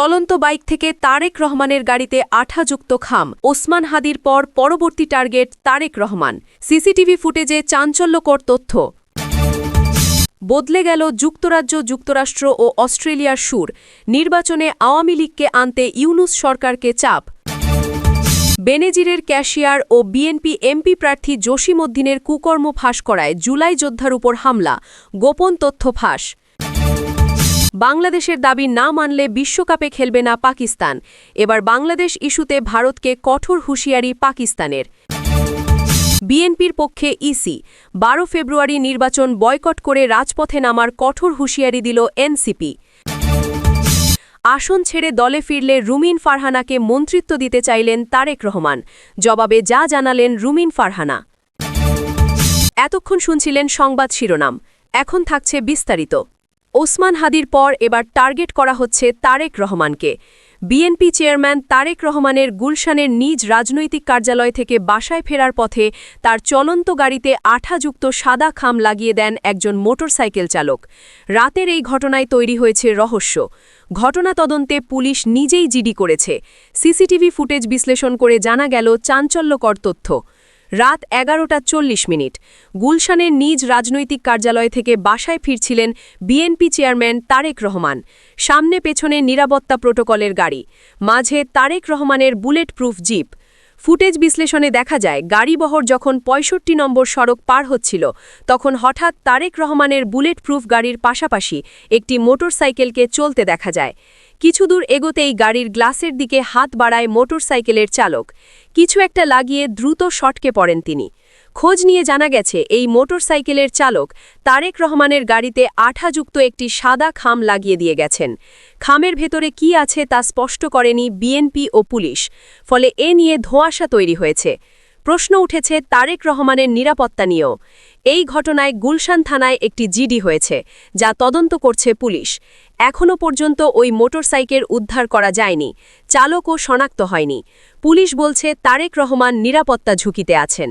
চলন্ত বাইক থেকে তারেক রহমানের গাড়িতে আঠাযুক্ত খাম। ওসমান হাদির পর পরবর্তী টার্গেট তারেক রহমান। সিসিটিভি ফুটেজে চাঞ্চল্যকর তথ্য। বদলে গেল যুক্তরাজ্য, যুক্তরাষ্ট্র ও অস্ট্রেলিয়ার সুর। নির্বাচনে আওয়ামী লীগকে আনতে ইউনুস সরকারকে চাপ। বেনেজিরের ক্যাশিয়ার ও বিএনপি এমপি প্রার্থী জসিমউদ্দিনের কুকর্ম ফাঁস করায় জুলাই যোদ্ধার উপর হামলা। গোপন তথ্য ফাঁস। বাংলাদেশের দাবি না মানলে বিশ্বকাপে খেলবে না পাকিস্তান। এবার বাংলাদেশ ইস্যুতে ভারতকে কঠোর হুঁশিয়ারি পাকিস্তানের। বিএনপির পক্ষে ইসি। বারো ফেব্রুয়ারি নির্বাচন বয়কট করে রাজপথে নামার কঠোর হুঁশিয়ারি দিল এনসিপি। আসন ছেড়ে দলে ফিরলে রুমিন ফারহানাকে মন্ত্রিত্ব দিতে চাইলেন তারেক রহমান। জবাবে যা জানালেন রুমিন ফারহানা। এতক্ষণ শুনছিলেন সংবাদ শিরোনাম। এখন থাকছে বিস্তারিত। ওসমান হাদির পর এবার টার্গেট করা হচ্ছে তারেক রহমানকে। বিএনপি চেয়ারম্যান তারেক রহমানের গুলশানের নিজ রাজনৈতিক কার্যালয় থেকে বাসায় ফেরার পথে তার চলন্ত গাড়িতে আঠাযুক্ত সাদা খাম লাগিয়ে দেন একজন মোটরসাইকেল চালক। রাতের এই ঘটনায় তৈরি হয়েছে রহস্য। ঘটনা তদন্তে পুলিশ নিজেই জিডি করেছে। সিসিটিভি ফুটেজ বিশ্লেষণ করে জানা গেল চাঞ্চল্যকর তথ্য। রাত এগারোটা চল্লিশ মিনিট। গুলশানের নিজ রাজনৈতিক কার্যালয় থেকে বাসায় ফিরছিলেন বিএনপি চেয়ারম্যান তারেক রহমান। সামনে পেছনে নিরাপত্তা প্রোটোকলের গাড়ি। মাঝে তারেক রহমানের বুলেট প্রুফ জিপ। ফুটেজ বিশ্লেষণে দেখা যায় গাড়িবহর যখন ৬৫ নম্বর সড়ক পার হচ্ছিল, তখন হঠাৎ তারেক রহমানের বুলেট প্রুফ গাড়ির পাশাপাশি একটি মোটরসাইকেলকে চলতে দেখা যায়। কিছু দূর এগোতেই গাড়ির গ্লাসের দিকে হাত বাড়ায় মোটরসাইকেলের চালক। কিছু একটা লাগিয়ে দ্রুত শটকে পড়েন তিনি। খোঁজ নিয়ে জানা গেছে, এই মোটরসাইকেলের চালক তারেক রহমানের গাড়িতে আঠাযুক্ত একটি সাদা খাম লাগিয়ে দিয়ে গেছেন। খামের ভেতরে কি আছে তা স্পষ্ট করেনি বিএনপি ও পুলিশ, ফলে এ নিয়ে ধোঁয়াশা তৈরি হয়েছে। প্রশ্ন উঠেছে তারেক রহমানের নিরাপত্তা নিয়েও। এই ঘটনায় গুলশান থানায় একটি জিডি হয়েছে, যা তদন্ত করছে পুলিশ। এখনও পর্যন্ত ওই মোটরসাইকেল উদ্ধার করা যায়নি, চালকও শনাক্ত হয়নি। পুলিশ বলছে তারেক রহমান নিরাপত্তা ঝুঁকিতে আছেন।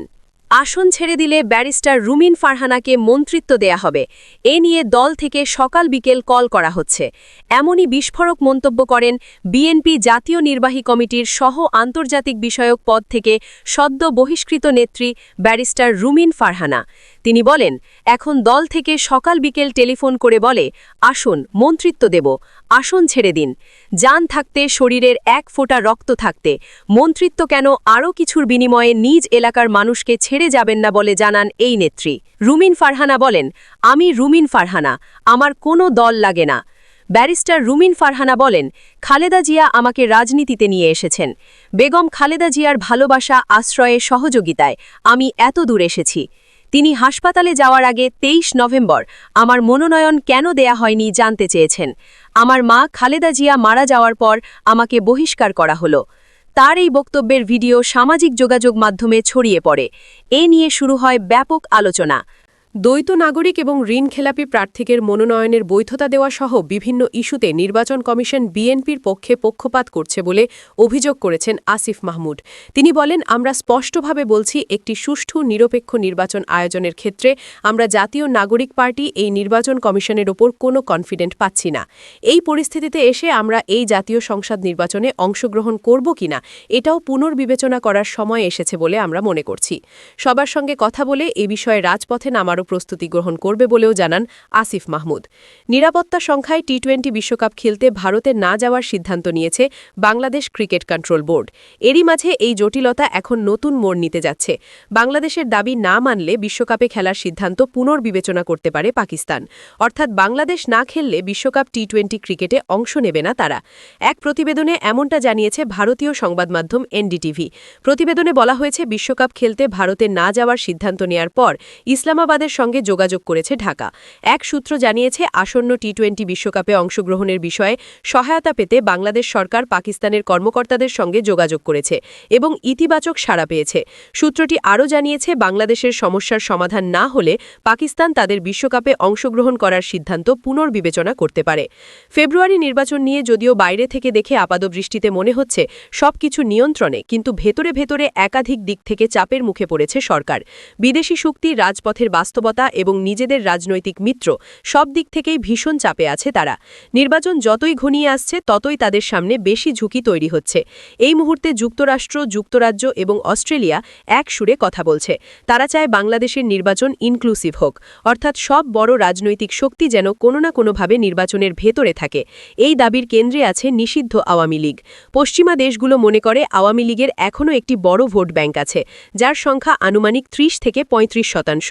আসন ছেড়ে দিলে ব্যারিস্টার রুমিন ফারহানাকে মন্ত্রিত্ব দেয়া হবে। এ নিয়ে দল থেকে সকাল বিকেল কল করা হচ্ছে। এমনই বিস্ফোরক মন্তব্য করেন বিএনপি জাতীয় নির্বাহী কমিটির সহ আন্তর্জাতিক বিষয়ক পদ থেকে সদ্য বহিষ্কৃত নেত্রী ব্যারিস্টার রুমিন ফারহানা। তিনি বলেন, এখন দল থেকে সকাল বিকেল টেলিফোন করে বলে, আসুন, মন্ত্রিত্ব দেব। আসন ছেড়ে দিন। যান থাকতে, শরীরের এক ফোঁটা রক্ত থাকতে। মন্ত্রিত্ব কেন আরও কিছুর বিনিময়ে নিজ এলাকার মানুষকে ছেড়ে যাবেন না বলে জানান এই নেত্রী। রুমিন ফারহানা বলেন, আমি রুমিন ফারহানা, আমার কোনো দল লাগে না। ব্যারিস্টার রুমিন ফারহানা বলেন, খালেদা জিয়া আমাকে রাজনীতিতে নিয়ে এসেছেন। বেগম খালেদা জিয়ার ভালোবাসা, আশ্রয়ে, সহযোগিতায় আমি এত দূর এসেছি। তিনি হাসপাতালে যাওয়ার আগে তেইশ নভেম্বর আমার মনোনয়ন কেন দেয়া হয়নি জানতে চেয়েছেন। আমার মা খালেদা জিয়া মারা যাওয়ার পর আমাকে বহিষ্কার করা হলো। তার এই বক্তব্যের ভিডিও সামাজিক যোগাযোগ মাধ্যমে ছড়িয়ে পড়ে। এ নিয়ে শুরু হয় ব্যাপক আলোচনা। দ্বৈত নাগরিক এবং ঋণ খেলাপি প্রার্থীকের মনোনয়নের বৈধতা দেওয়া সহ বিভিন্ন ইস্যুতে নির্বাচন কমিশন বিএনপির পক্ষে পক্ষপাত করছে বলে অভিযোগ করেছেন আসিফ মাহমুদ। তিনি বলেন, আমরা স্পষ্টভাবে বলছি, একটি সুষ্ঠু, নিরপেক্ষ নির্বাচন আয়োজনের ক্ষেত্রে আমরা জাতীয় নাগরিক পার্টি এই নির্বাচন কমিশনের ওপর কোনো কনফিডেন্ট পাচ্ছি না। এই পরিস্থিতিতে এসে আমরা এই জাতীয় সংসদ নির্বাচনে অংশগ্রহণ করব কিনা, এটাও পুনর্বিবেচনা করার সময় এসেছে বলে আমরা মনে করছি। সবার সঙ্গে কথা বলে এ বিষয়ে রাজপথে নামার আরও প্রস্তুতি গ্রহণ করবে বলেও জানান আসিফ মাহমুদ। নিরাপত্তা সংখ্যায় টি টোয়েন্টি বিশ্বকাপ খেলতে ভারতে না যাওয়ার সিদ্ধান্ত নিয়েছে বাংলাদেশ ক্রিকেট কন্ট্রোল বোর্ড। এরই মাঝে এই জটিলতা এখন নতুন মোড় নিতে যাচ্ছে। বাংলাদেশের দাবি না মানলে বিশ্বকাপে খেলার সিদ্ধান্ত পুনর্বিবেচনা করতে পারে পাকিস্তান। অর্থাৎ বাংলাদেশ না খেললে বিশ্বকাপ টি টোয়েন্টি ক্রিকেটে অংশ নেবে না তারা। এক প্রতিবেদনে এমনটা জানিয়েছে ভারতীয় সংবাদ মাধ্যম এনডিটিভি। প্রতিবেদনে বলা হয়েছে, বিশ্বকাপ খেলতে ভারতে না যাওয়ার সিদ্ধান্ত নেয়ার পর ইসলামাবাদের সরকারের সঙ্গে যোগাযোগ করেছে ঢাকা। এক সূত্র জানিয়েছে, আসন্ন টি টোয়েন্টি বিশ্বকাপে অংশগ্রহণের বিষয়ে সহায়তা পেতে বাংলাদেশ সরকার পাকিস্তানের কর্মকর্তাদের সঙ্গে যোগাযোগ করেছে এবং ইতিবাচক সাড়া পেয়েছে। সূত্রটি আরও জানিয়েছে, বাংলাদেশের সমস্যার সমাধান না হলে পাকিস্তান তাদের বিশ্বকাপে অংশগ্রহণ করার সিদ্ধান্ত পুনর্বিবেচনা করতে পারে। ফেব্রুয়ারি নির্বাচন নিয়ে যদিও বাইরে থেকে দেখে আপাদবৃষ্টিতে মনে হচ্ছে, সবকিছু নিয়ন্ত্রণে, কিন্তু ভেতরে ভেতরে একাধিক দিক থেকে চাপের মুখে পড়েছে সরকার। বিদেশি শক্তি রাজপথের বাস্তব বাস্তবতা এবং নিজেদের রাজনৈতিক মিত্র সব দিক থেকেই ভীষণ চাপে আছে তারা। নির্বাচন যতই ঘনিয়ে আসছে, ততই তাদের সামনে বেশি ঝুঁকি তৈরি হচ্ছে। এই মুহূর্তে যুক্তরাষ্ট্র, যুক্তরাজ্য এবং অস্ট্রেলিয়া এক সুরে কথা বলছে। তারা চায় বাংলাদেশের নির্বাচন ইনক্লুসিভ হোক। অর্থাৎ সব বড় রাজনৈতিক শক্তি যেন কোনো না কোনোভাবে নির্বাচনের ভেতরে থাকে। এই দাবির কেন্দ্রে আছে নিষিদ্ধ আওয়ামী লীগ। পশ্চিমা দেশগুলো মনে করে আওয়ামী লীগের এখনও একটি বড় ভোট ব্যাংক আছে, যার সংখ্যা আনুমানিক ত্রিশ থেকে ৩৫ শতাংশ।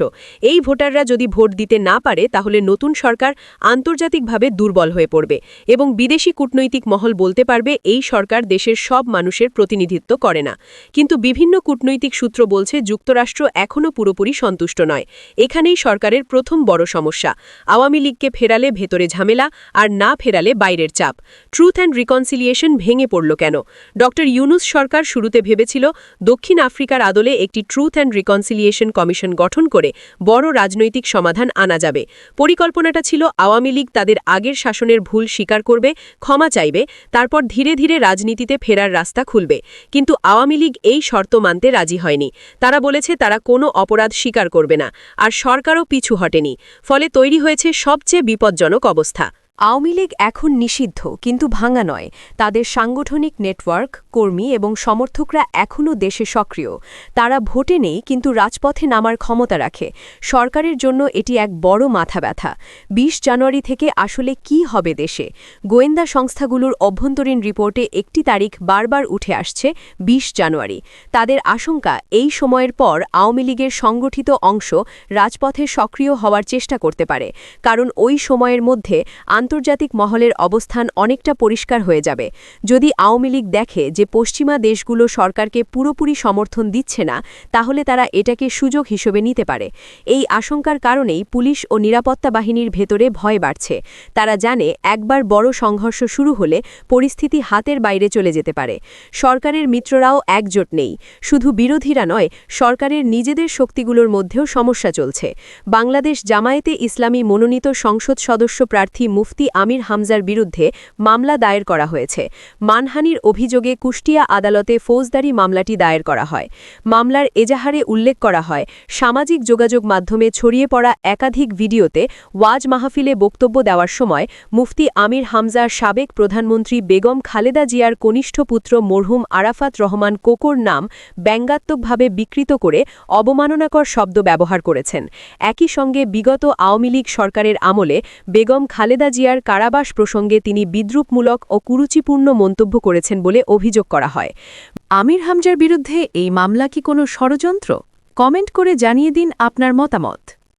এই ভোটাররা যদি ভোট দিতে না পারে, তাহলে নতুন সরকার আন্তর্জাতিকভাবে দুর্বল হয়ে পড়বে এবং বিদেশি কূটনৈতিক মহল বলতে পারবে, এই সরকার দেশের সব মানুষের প্রতিনিধিত্ব করে না। কিন্তু বিভিন্ন কূটনৈতিক সূত্র বলছে, যুক্তরাষ্ট্র এখনও পুরোপুরি সন্তুষ্ট নয়। এখানেই সরকারের প্রথম বড় সমস্যা। আওয়ামী লীগকে ফেরালে ভেতরে ঝামেলা আর না ফেরালে বাইরের চাপ। ট্রুথ অ্যান্ড রিকনসিলিয়েশন ভেঙে পড়ল কেন? ড. ইউনুস সরকার শুরুতে ভেবেছিল, দক্ষিণ আফ্রিকার আদলে একটি ট্রুথ অ্যান্ড রিকনসিলিয়েশন কমিশন গঠন করে বড় রাজনৈতিক সমাধান আনা যাবে। পরিকল্পনাটা ছিল আওয়ামী লীগ তাদের আগের শাসনের ভুল স্বীকার করবে, ক্ষমা চাইবে, তারপর ধীরে ধীরে রাজনীতিতে ফেরার রাস্তা খুলবে। কিন্তু আওয়ামী লীগ এই শর্ত মানতে রাজি হয়নি। তারা বলেছে তারা কোনো অপরাধ স্বীকার করবে না, আর সরকারও পিছু হটেনি। ফলে তৈরি হয়েছে সবচেয়ে বিপজ্জনক অবস্থা। আওয়ামী লীগ এখন নিষিদ্ধ, কিন্তু ভাঙা নয়। তাদের সাংগঠনিক নেটওয়ার্ক, কর্মী এবং সমর্থকরা এখনও দেশে সক্রিয়। তারা ভোটে নেই, কিন্তু রাজপথে নামার ক্ষমতা রাখে। সরকারের জন্য এটি এক বড় মাথা ব্যথা ২০ জানুয়ারি থেকে আসলে কি হবে দেশে? গোয়েন্দা সংস্থাগুলোর অভ্যন্তরীণ রিপোর্টে একটি তারিখ বারবার উঠে আসছে ২০ জানুয়ারি। তাদের আশঙ্কা, এই সময়ের পর আওয়ামী লীগের সংগঠিত অংশ রাজপথে সক্রিয় হওয়ার চেষ্টা করতে পারে। কারণ ওই সময়ের মধ্যে আন্তর্জাতিক মহলের অবস্থান অনেকটা পরিষ্কার হয়ে যাবে। যদি আওয়ামী লীগ দেখে যে পশ্চিমা দেশগুলো সরকারকে পুরোপুরি সমর্থন দিচ্ছে না, তাহলে তারা এটাকে সুযোগ হিসেবে নিতে পারে। এই আশঙ্কার কারণেই পুলিশ ও নিরাপত্তা বাহিনীর ভেতরে ভয় বাড়ছে। তারা জানে একবার বড় সংঘর্ষ শুরু হলে পরিস্থিতি হাতের বাইরে চলে যেতে পারে। সরকারের মিত্ররাও একজোট নেই। শুধু বিরোধীরা নয়, সরকারের নিজেদের শক্তিগুলোর মধ্যেও সমস্যা চলছে। বাংলাদেশ জামায়াতে ইসলামী মনোনীত সংসদ সদস্য প্রার্থী মুফতি আমির হামজার বিরুদ্ধে মামলা দায়ের করা হয়েছে। মানহানির অভিযোগে কুষ্টিয়া আদালতে ফৌজদারি মামলাটি দায়ের করা হয়। মামলার এজাহারে উল্লেখ করা হয়, সামাজিক যোগাযোগ মাধ্যমে ছড়িয়ে পড়া একাধিক ভিডিওতে ওয়াজ মাহফিলে বক্তব্য দেওয়ার সময় মুফতি আমির হামজার সাবেক প্রধানমন্ত্রী বেগম খালেদা জিয়ার কনিষ্ঠ পুত্র মরহুম আরাফাত রহমান কোকোর নাম ব্যঙ্গাত্মকভাবে বিকৃত করে অবমাননাকর শব্দ ব্যবহার করেছেন। একই সঙ্গে বিগত আওয়ামী লীগ সরকারের আমলে বেগম খালেদা জিয়ার কারাবাস প্রসঙ্গে তিনি বিদ্রুপমূলক ও কুরুচিপূর্ণ মন্তব্য করেছেন বলে অভিযোগ করা হয়। আমির হামজার বিরুদ্ধে এই মামলা কি কোনো ষড়যন্ত্র? কমেন্ট করে জানিয়ে দিন আপনার মতামত।